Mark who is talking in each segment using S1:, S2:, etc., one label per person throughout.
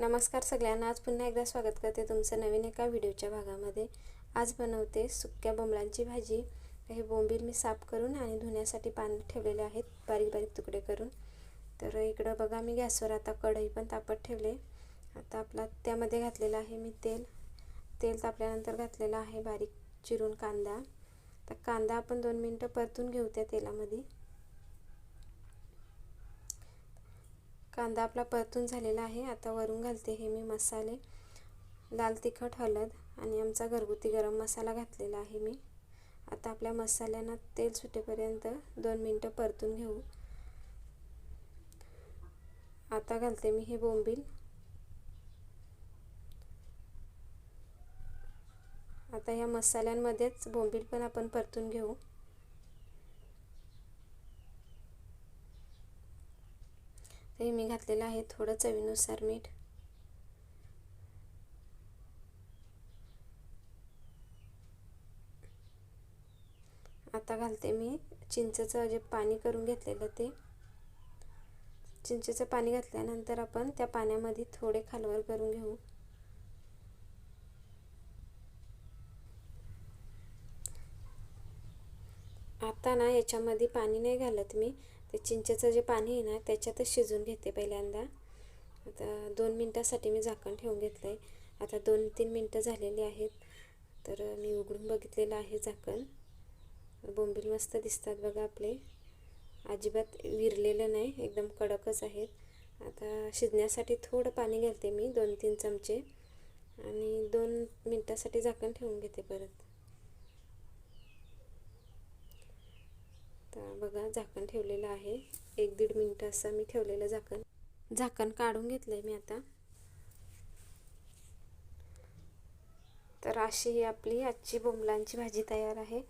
S1: नमस्कार सगळ्यांना. आज पुन्हा एकदा स्वागत करते तुमचं नवीन एका व्हिडिओच्या भागामध्ये. आज बनवते सुक्या बोंबलांची भाजी. हे बोंबील मी साफ करून आणि धुण्यासाठी पाणी ठेवलेले आहेत बारीक बारीक तुकडे करून. तर इकडं बघा मी गॅसवर आता कढई पण तापत ठेवले. आता आपला त्यामध्ये घातलेलं आहे मी तेल. तेल तापल्यानंतर घातलेलं आहे बारीक चिरून कांदा. तर कांदा आपण दोन मिनटं परतून घेऊ त्या तेलामध्ये. कांदा आपला परतून झालेला आहे. आता वरून घालते हे मी मसाले. लाल तिखट हळद आणि आमचा घरगुती गरम मसाला घातलेला आहे मी. आता आपल्या मसाल्यांना तेल सुटेपर्यंत दोन मिनटं परतून घेऊ. आता घालते मी हे बोंबील. आता ह्या मसाल्यांमध्येच बोंबील पण आपण परतून घेऊ. हे मी घातलेलं आहे थोडं चवीनुसार मीठ. आता घालते मी चिंचेचं जे पाणी करून घेतलेलं ते. चिंचेचं पाणी घातल्यानंतर आपण त्या पाण्यामध्ये थोडे खालवर करून घेऊ. आता ना याच्यामध्ये पाणी नाही घालत मी. ते चिंचेचं जे पाणी आहे ना त्याच्यातच शिजून घेते पहिल्यांदा. आता दोन मिनटासाठी मी झाकण ठेवून घेतलं आहे आता दोन तीन मिनटं झालेली आहेत. तर मी उघडून बघितलेलं आहे झाकण. बोंबील मस्त दिसतात बघा आपले. अजिबात विरलेलं नाही एकदम कडकच आहेत. आता शिजण्यासाठी थोडं पाणी घालते मी दोन तीन चमचे. आणि दोन मिनटासाठी झाकण ठेवून घेते परत तर बघा झाकण ठेवलेलं आहे. एक दीड मिनटं असं मी ठेवलेलं झाकण. झाकण काढून घेतलं आहे मी आता. तर अशी ही आपली आजची बोंबलांची भाजी तयार आहे.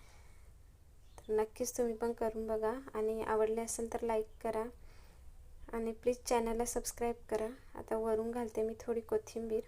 S1: तर नक्कीच तुम्ही पण करून बघा. आणि आवडले असेल तर लाईक करा. आणि प्लीज चॅनलला सबस्क्राईब करा. आता वरून घालते मी थोडी कोथिंबीर.